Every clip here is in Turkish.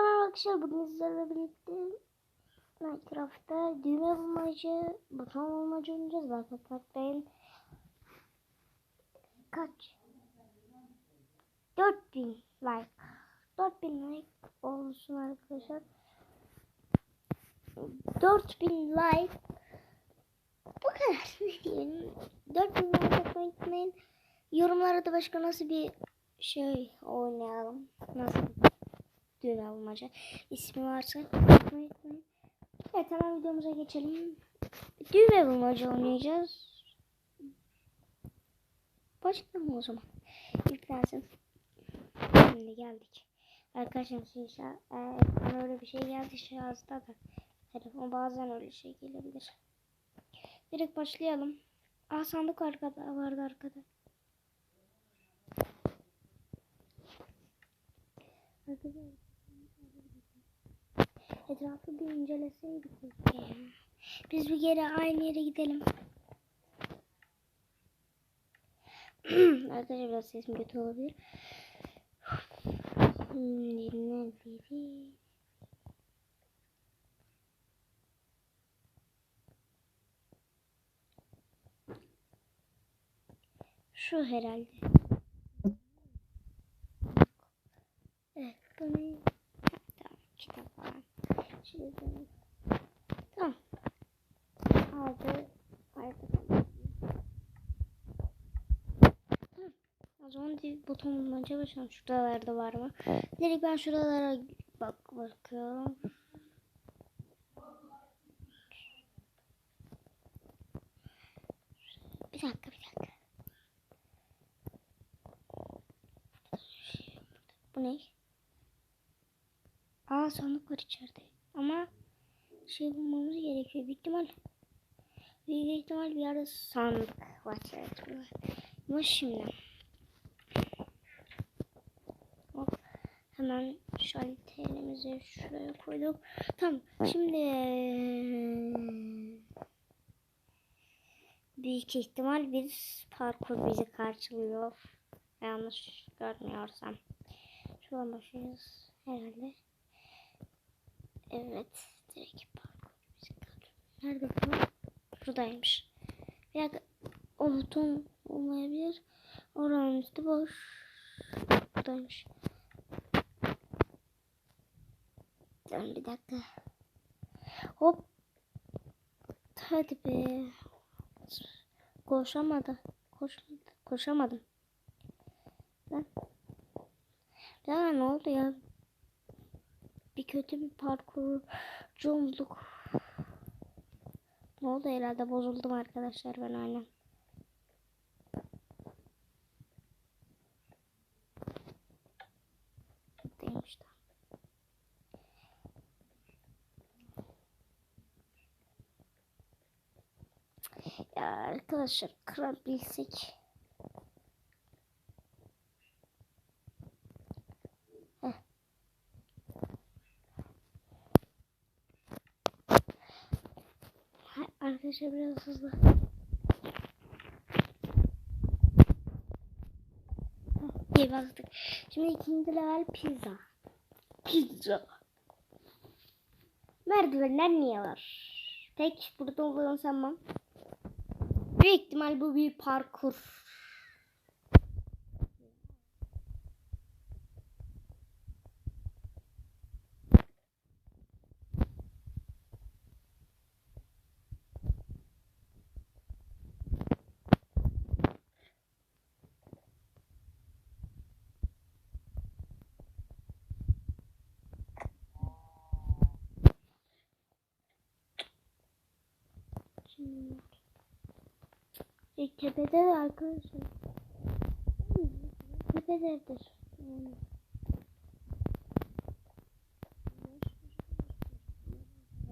merhaba arkadaşlar. Bugün sizlerle birlikte Minecraft'ta düğme bulmacı, buton bulmacı oynayacağız. Bak bakmayın. Kaç? 4000 like. 4000 like olsun arkadaşlar. 4000 like. Bu kadar. Ne diyeyim? 4000 like atmayı unutmayın. Yorumlara da başka nasıl bir şey oynayalım. Nasıl bir düğme bulmaca. İsmi varsa. Evet hemen videomuza geçelim. Düğme bulmaca oynayacağız. Başlayalım o zaman. Yüklensin. Şimdi geldik. Arkadaşlar şa- e, öyle bir şey geldi şahısta da. Telefon bazen öyle şey gelebilir. Direkt başlayalım. Aa sandık arkada vardı arkada. Arkadaşlar. Etrafı bir inceleseydik. Biz bir kere aynı yere gidelim. Arkadaşlar biraz sesim kötü olabilir. Şu herhalde. Evet bu? Tamam kitap falan. Şimdi tamam. Aldı. Arkadan. Tamam. O zaman bir buton bulmaca başlayalım. Şuralarda var mı? Direkt ben şuralara bak bakıyorum. Bir dakika bir dakika. Bu ne? Aa sandık var içeride. Ama şey bulmamız gerekiyor. Büyük ihtimal büyük ihtimal bir yerde sandık var. Ama şimdi Hop. Hemen şalterimizi şuraya koyduk. Tamam. Şimdi büyük ihtimal bir parkur bizi karşılıyor. Yanlış görmüyorsam. Şuradan başlıyoruz herhalde. Evet. Direkt parkur. Nerede bu? Şuradaymış. Bir dakika. O buton olmayabilir. Oranın üstü boş. Buradaymış. Dur bir dakika. Hop. Hadi be. Koşamadı. Koşmadı. Koşamadım. Ben. Ya ne oldu ya? Bir kötü bir parkurcu olduk. Ne oldu herhalde bozuldum arkadaşlar ben aynen. Buradaymış da. Ya arkadaşlar kırabilsek. Heh. Ha, Arkadaşlar biraz hızlı. İyi bastık. Şimdi ikinci level pizza. Pizza. Merdivenler niye var? Tek burada olduğunu sanmam. Büyük ihtimal bu bir parkur. Şimdi e, tepede de arkadaşlar. Tepededir. Yani.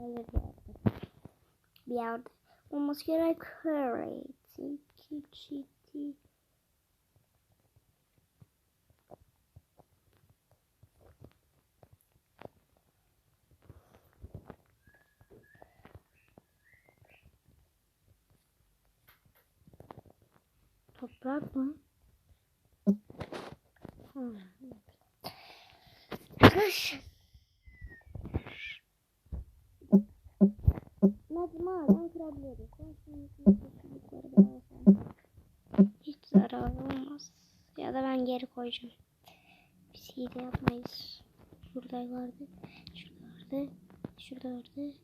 Öyle bir yerde. Bir yerde. Olması gerek mı? Hmm. Arkadaşlar maden kırabiliyoruz. Ben şimdi çubukları bir alsam. Hiç zarar olmaz. Ya da ben geri koyacağım. Bir şey de yapmayız. Şurada vardı. Şurada vardı. Şurada vardı.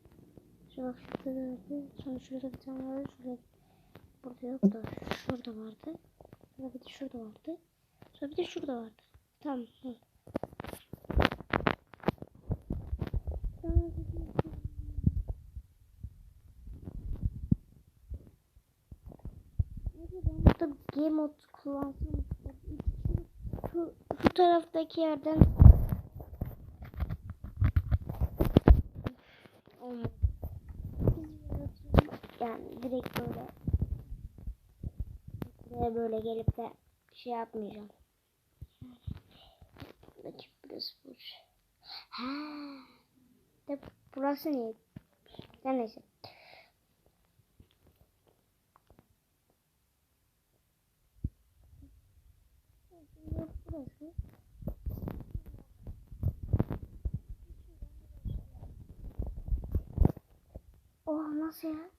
Şurada, şurada vardı. Sonra şurada bir tane vardı. Şurada. Burada yok da şurada vardı. Sonra bir de şurada vardı. Sonra bir de şurada vardı. Tamam. Hı. Neyse ben burada game mode kullansam. Şu, şu taraftaki yerden. Yani direkt böyle buraya böyle gelip de şey yapmayacağım. Buradaki burası boş. Ha. De burası niye? Her neyse. Yok burası. Oha nasıl ya?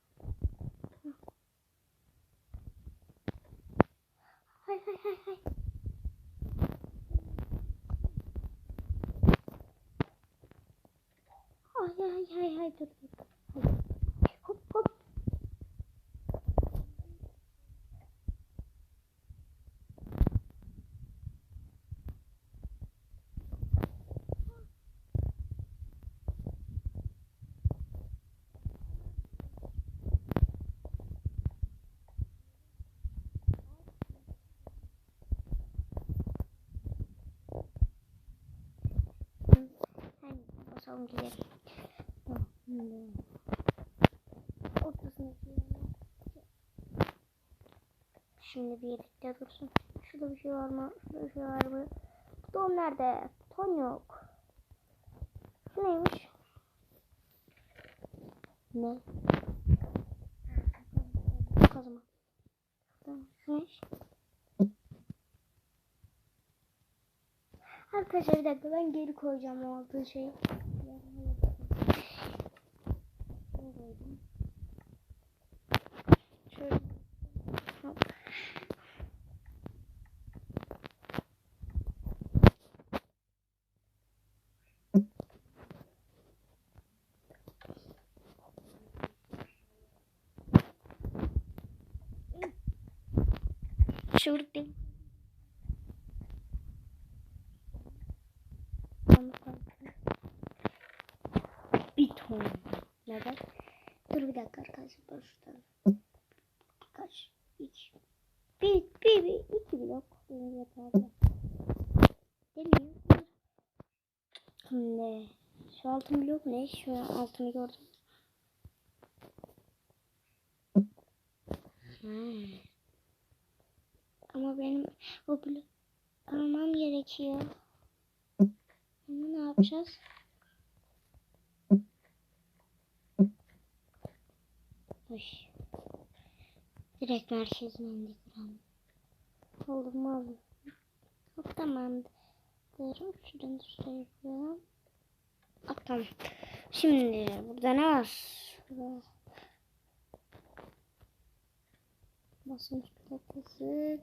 Hay hay hay hay. Ay ay ay ay dur dur. dur. Hay. Hop hop. Hani basalım gidelim. Tamam, şimdi birlikte dursun. Şurada bir şey var mı? Şurada bir şey var mı? Don nerede? Ton yok. Şu neymiş? Ne? Kazma. Şu neymiş? Arkadaşlar bir dakika ben geri koyacağım o aldığı şeyi. Şurada. Bir ton. Neden? Dur bir dakika arkadaşlar. Şuradan. Kaç? İki. Bir, bir, bir, iki blok. Mi? Ne? Şu altın blok ne? Şu altını gördüm. Hmm. Ama benim o blok almam gerekiyor. Bunu ne yapacağız? Uy. Direkt merkezine indik buranın. Mu oldu. Hop tamamdır. Şuradan da şuraya yapıyorum. Hop tamam. Şimdi burada ne var? Şurada. Basınç platası.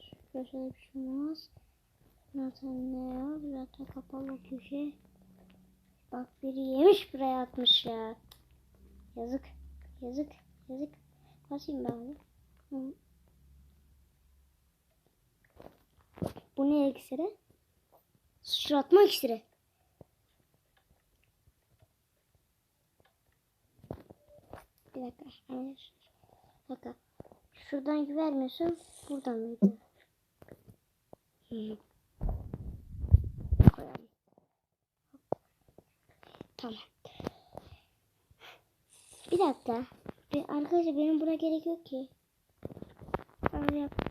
Şu köşede bir şey olmaz. Zaten ne ya? Zaten kapalı köşe. Bak biri yemiş buraya atmış ya. Yazık. Yazık. Yazık. Basayım ben onu. Hı. Bu ne iksiri? Sıçratma iksiri. Bir dakika. Hayır. Bir dakika. Şuradan güvermiyorsun. Buradan mıydı? Hı. Koyalım. Tamam. Bir dakika. Arkadaşlar benim buna gerek yok ki. Öyle yap.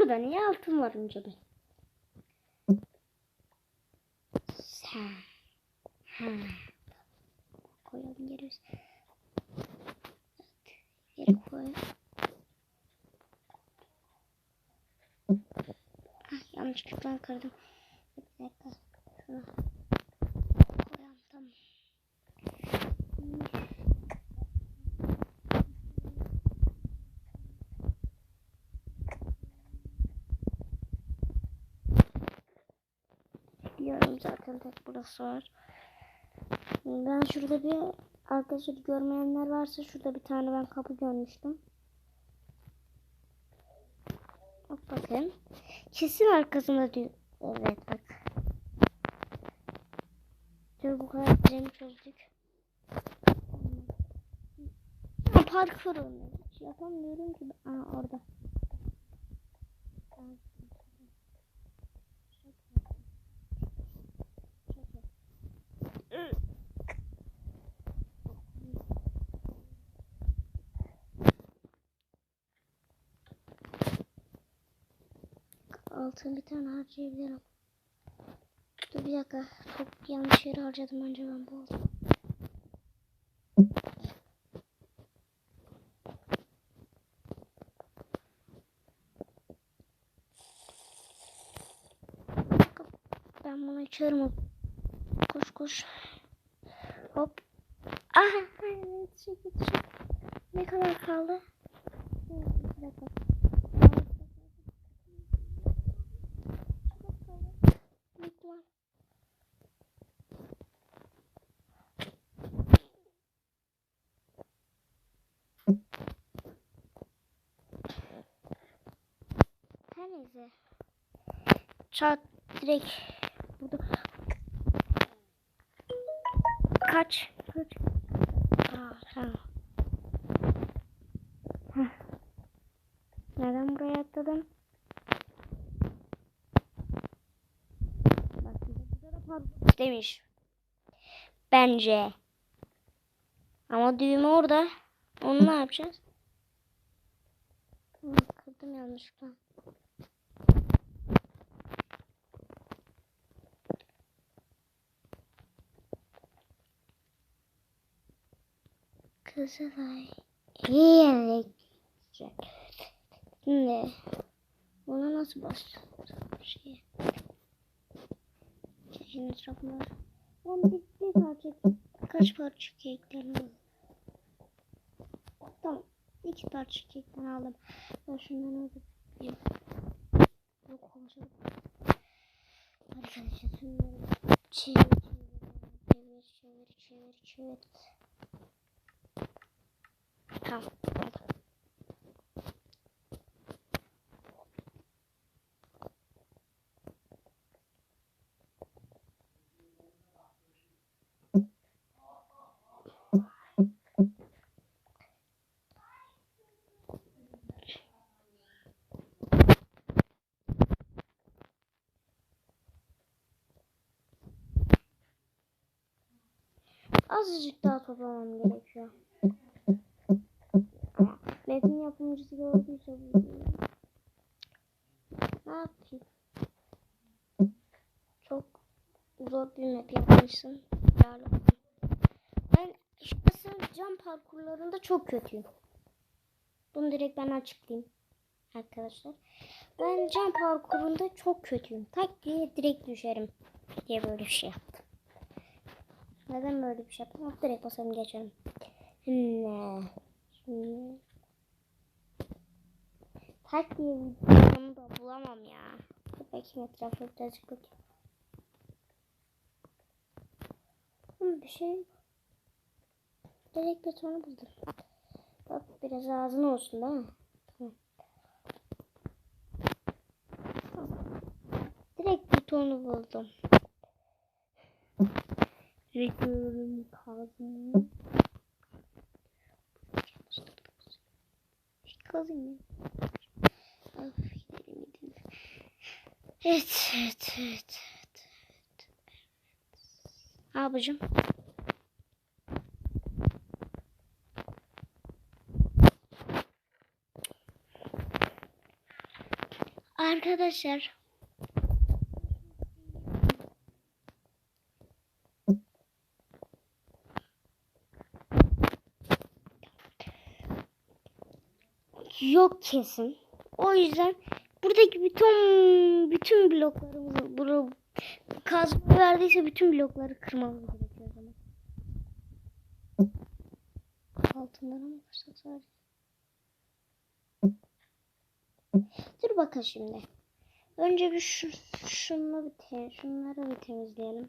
Burada niye altın var önce bir? Sen. Ha. Koyalım biz. Evet. Geri koy. Ah, yanlışlıkla kırdım. Bir dakika. Şunu koyalım tamam. Tek burası var. Ben şurada bir arkadaşlar görmeyenler varsa şurada bir tane ben kapı görmüştüm. Bak bakın. Kesin arkasında diyor. Evet bak. Dur bu kadar düzeni çözdük. Ha, parkur. Hiç yapamıyorum ki. Aa orada. Altın bir tane harcayabilirim. Dur bir dakika. Çok yanlış yere harcadım önce ben bu oldu. Ben bunu açarım. Koş koş. Hop. Aha. Ne kadar kaldı? Bir dakika. Çat direkt burada. Kaç. Kaç. Aa, tamam. Heh. Neden buraya atladım? Demiş. Bence. Ama düğme orada. Onu ne yapacağız? Kırdım yanlışlıkla. Kızılay. İyi yere gidecek. Şimdi buna nasıl basacağız? Şey. Şeyin etrafına. Ben bir, bir parça, kaç parça kekten aldım. Tamam. İki parça kekten aldım. Ben şundan aldım. Yok. Yok konuşalım. Arkadaşlar şunları çevir çevir çevir çevir çevir çevir. Tamam. oldu. Azıcık daha toplamam gerekiyor. Metin yapımcısı gördüyse bu. Ne yapayım? Çok zor bir map yapmışsın. Yani ben şahsen cam parkurlarında çok kötüyüm. Bunu direkt ben açıklayayım. Arkadaşlar. Ben cam parkurunda çok kötüyüm. Tak diye direkt düşerim. Diye böyle şey yaptım. Neden böyle bir şey yaptım? Direkt basarım geçerim. Ne? Şimdi... Tak diye videomu da bulamam ya. Bakayım etrafı birazcık bakayım. Bir şey. Direkt betonu buldum. Bak biraz ağzın olsun değil mi? Tamam. Direkt betonu buldum. Reklamın kazını. Kazın ya. Of gidelim gidelim. Evet, evet, evet, evet, evet. Abicim. Arkadaşlar. Yok kesin. O yüzden buradaki bütün bütün bloklarımızı bunu kazma verdiyse bütün blokları kırmamız gerekiyor o zaman. Altınlara mı kırsak sadece? Dur bakın şimdi. Önce bir şu, şunu bir te, şunları bir temizleyelim.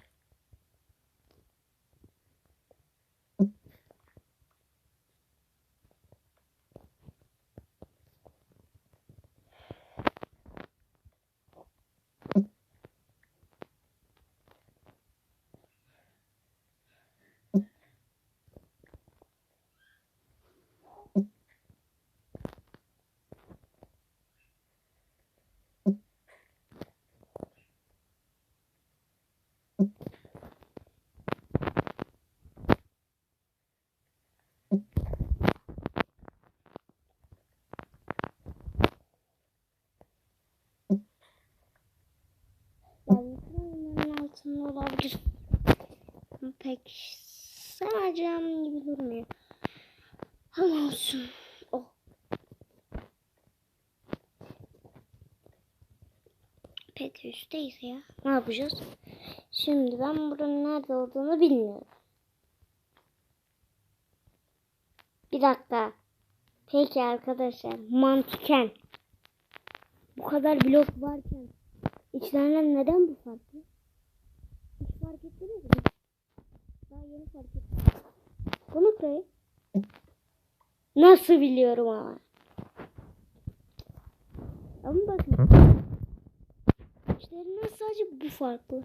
olabilir. Pek sanacağım gibi durmuyor. Ama olsun. Oh. Peki üstteyiz ya. Ne yapacağız? Şimdi ben buranın nerede olduğunu bilmiyorum. Bir dakika. Peki arkadaşlar mantıken bu kadar blok varken içlerinden neden bu farklı? Ettiniz mi? Daha yeni fark ettim. Bunu koy. Nasıl biliyorum ama. Ama bakın. İçlerinden sadece bu farklı.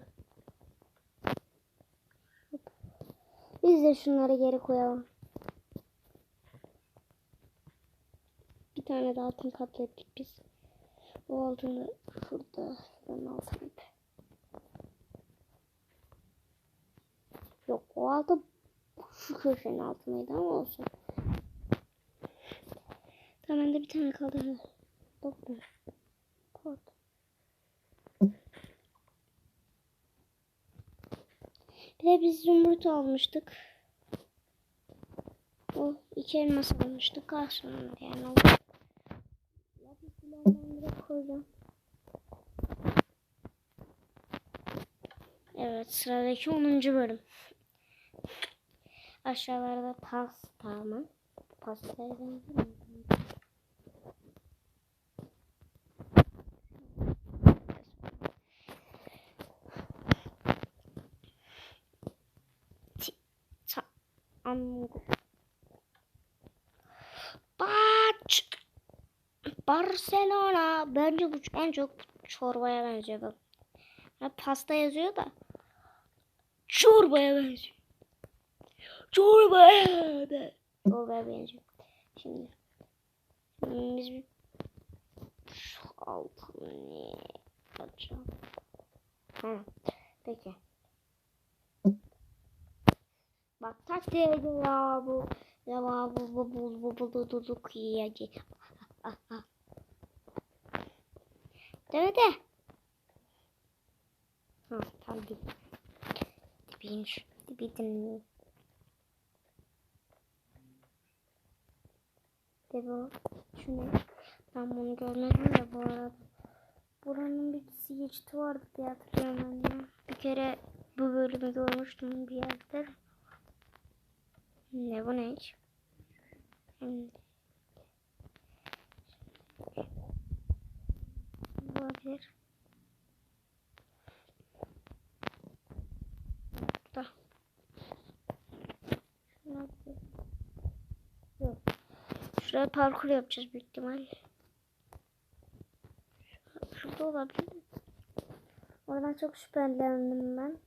Biz de şunları geri koyalım. Bir tane de altın katlettik biz. O altını şurada. Şuranın altını. Yok o altı şu köşenin altındaydı ama olsun. Tamam bende bir tane kaldı. Doktor. Kod. Bir de biz zümrüt almıştık. O iki elmas almıştık. Karşılığında yani. Lapis silahlarını direkt koyacağım. Evet sıradaki 10. bölüm. Aşağılarda pasta mı? Pastaya benziyor mu? Ango. Baç. Barcelona. Bence bu en çok çorbaya benziyor. Bak. Ha, pasta yazıyor da. Çorbaya benziyor. Benziyor. Çorbaya benziyor. Şimdi. Biz bir şu altını açalım. Ha, peki. Bak taktiğe ya bu. Ya bu bu bu bu bu bu bu bu kıyacı. Ah, ah. Değil mi de? Ha, tamam dip. Dibiymiş. Dibiydim. De bu. Ne? Ben bunu görmedim de bu arada. Buranın bir geçiti vardı diye hatırlıyorum ben ya. Bir kere bu bölümü görmüştüm bir yerde. Ne bu ne hiç? Şimdi. Olabilir. Da. Şuna bir-. Şuraya parkur yapacağız büyük ihtimal. Şurada olabilir mi? Oradan çok şüphelendim ben.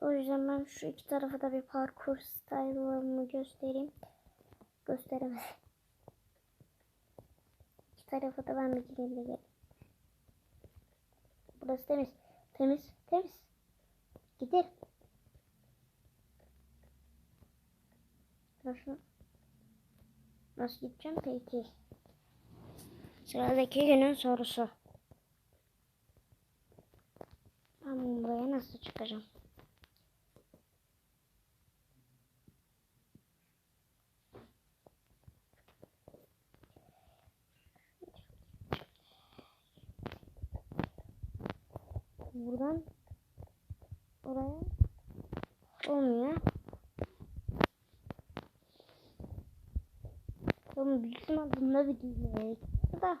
O yüzden ben şu iki tarafa da bir parkur style'ımı göstereyim. Gösteremedim. İki tarafa da ben bir gireyim de geleyim. Burası temiz. Temiz. Temiz. Gidelim. Nasıl? Nasıl gideceğim peki? Sıradaki günün sorusu. Ben buraya nasıl çıkacağım? Buradan oraya olmuyor. Büyük ihtimal bunda bir değil. Da.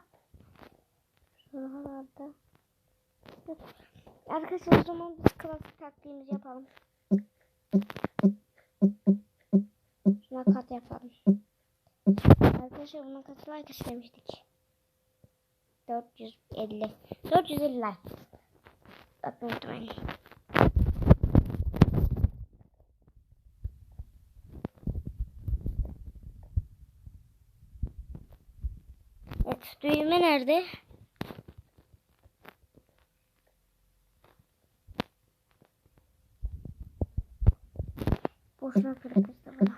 Şuralarda. Arkadaşlar o zaman biz klasik taktiğimizi yapalım. Şuna kat yapalım. Arkadaşlar buna kaç like istemiştik? 450. 450 like. Bak unutmayın. Evet, düğme nerede? Boşuna kırıkızdı bunu.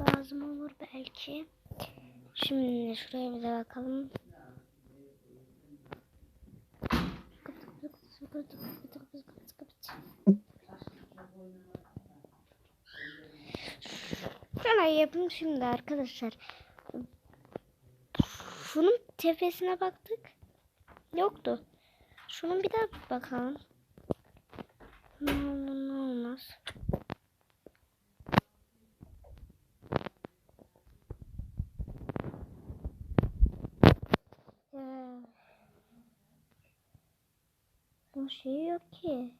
Lazım olur belki. Şimdi şuraya bir de bakalım. Şöyle yapayım şimdi arkadaşlar. Şunun tepesine baktık. Yoktu. Şunun bir daha bakalım. Ne olur ne olmaz. Bu şey yok ki.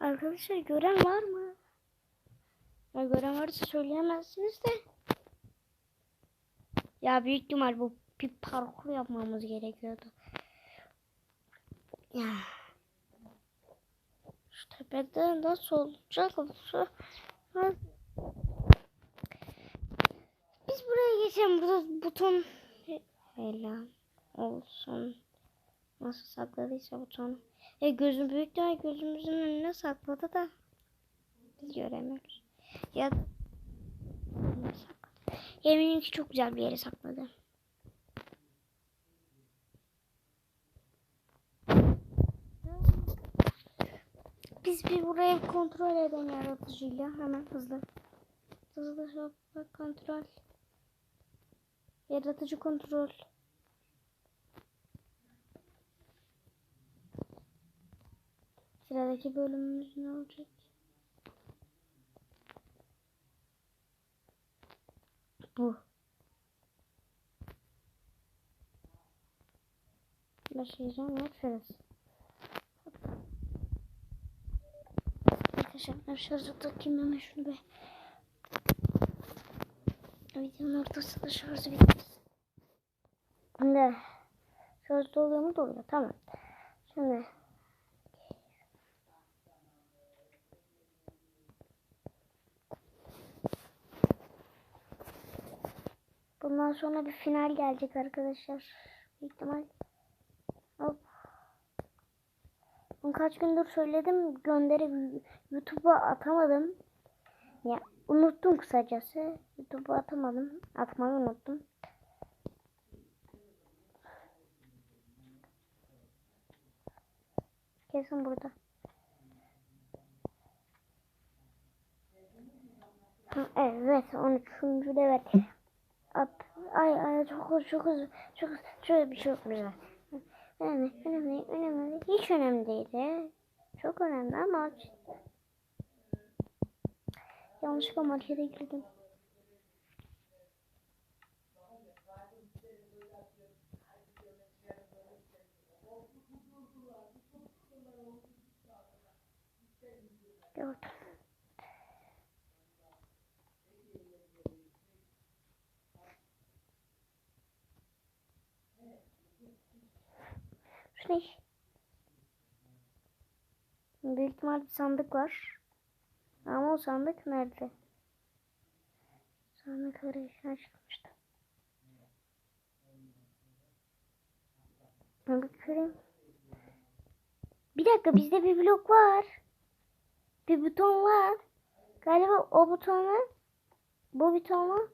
Arkadaşlar gören var mı? Ya gören varsa söyleyemezsiniz de. Ya büyük ihtimal bu bir parkur yapmamız gerekiyordu. Ya. Şu tepede nasıl olacak? Şu, biz buraya geçelim. Burada buton Helal olsun. Nasıl sakladıysa buton. E gözüm büyük de gözümüzün önüne sakladı da biz göremiyoruz. Ya. Eminim ki çok güzel bir yere sakladı. Biz bir buraya kontrol edelim yaratıcıyla hemen hızlı. Hızlı hızlı kontrol. Yaratıcı kontrol. Sıradaki bölümümüz ne olacak? Bu. Başlayacağım yok şurası. Arkadaşlar şarjı takayım hemen şunu be. Videonun ortasında şarjı bitmez. Ne? Şarj doluyor mu doluyor tamam. Şimdi Bundan sonra bir final gelecek arkadaşlar. Büyük ihtimal. Hop. Bunu kaç gündür söyledim. Gönderip YouTube'a atamadım. Ya unuttum kısacası. YouTube'a atamadım. Atmayı unuttum. Kesin burada. Evet 13. level. Ay ay çok hızlı çok çok. Şöyle bir şey güzel. Önemli önemli önemli hiç önemli değil. Çok önemli ama yanlışlıkla markete girdim. Gördüm. Ne? Büyük ihtimal bir sandık var. Ama o sandık nerede? Sandık arayışına çıkmıştı. Bakıyorum. Bir dakika bizde bir blok var. Bir buton var. Galiba o butonu bu butonu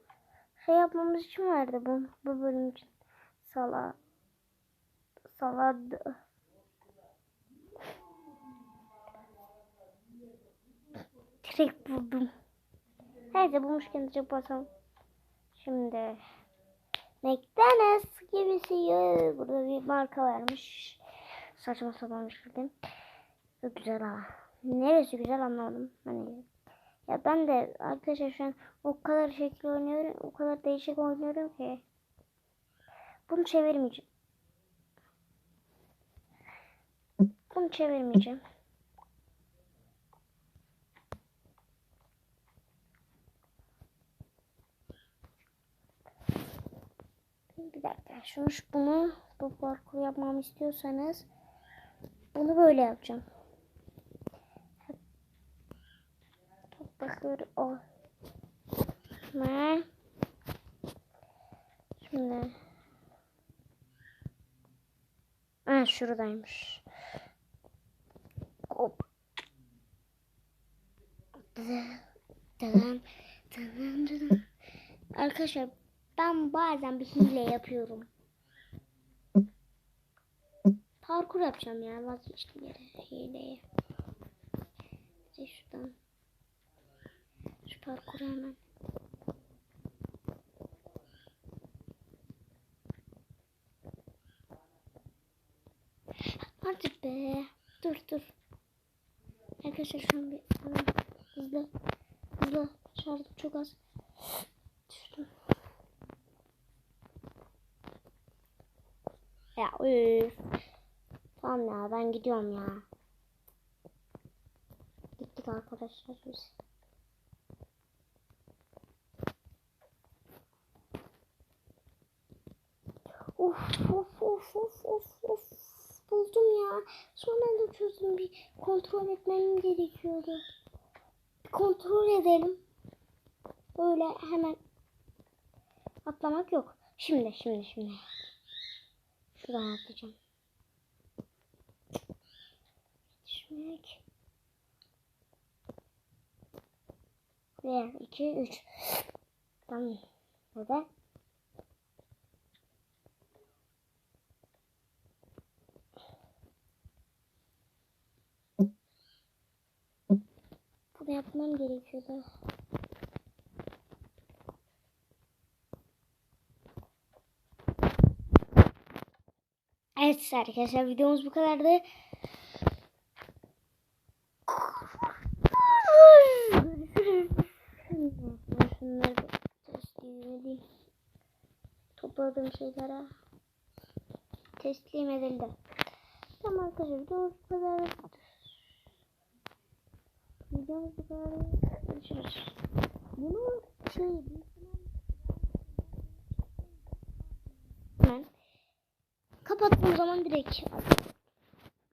şey yapmamız için verdi bu, bu bölüm için. Sala salad direkt buldum. Neyse bulmuşken de basalım. Şimdi McDonald's gibisi yok. Burada bir marka varmış. Saçma sapan bir. Çok güzel ha. Neresi güzel anlamadım. Hani ya ben de arkadaşlar şu an o kadar şekil oynuyorum. O kadar değişik oynuyorum ki. Bunu çevirmeyeceğim. Bunu çevirmeyeceğim. Bir dakika. Şunu şu- bunu bu parkur yapmamı istiyorsanız bunu böyle yapacağım. Bakıyorum. O. Ne? Şimdi. Ha şuradaymış. Arkadaşlar ben bazen bir hile yapıyorum. Parkur yapacağım ya vazgeçtim yere hileye. İşte şuradan. Şu parkuru hemen. Hadi be. Dur dur. Arkadaşlar şu an bir hızlı hızlı şarjım çok az. Düştüm. Ya üf. Tamam ya ben gidiyorum ya. Gittik arkadaşlar biz. Of of of of of of. Buldum ya. Sonra da çözdüm bir kontrol etmem gerekiyordu. Kontrol edelim. Böyle hemen atlamak yok. Şimdi şimdi şimdi. Şuradan atlayacağım. Düşmek. Bir, iki, üç. Tamam. Burada. Yapmam gerekiyordu. Evet arkadaşlar videomuz bu kadardı. Topladığım şeylere teslim edildi. Tamam arkadaşlar videomuz bu kadar. Bu kadar. Görüşürüz. Bunu şey hemen kapattığım zaman direkt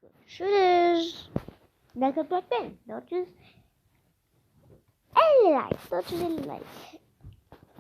görüşürüz. Like atmak ben. 450 like. 450 like.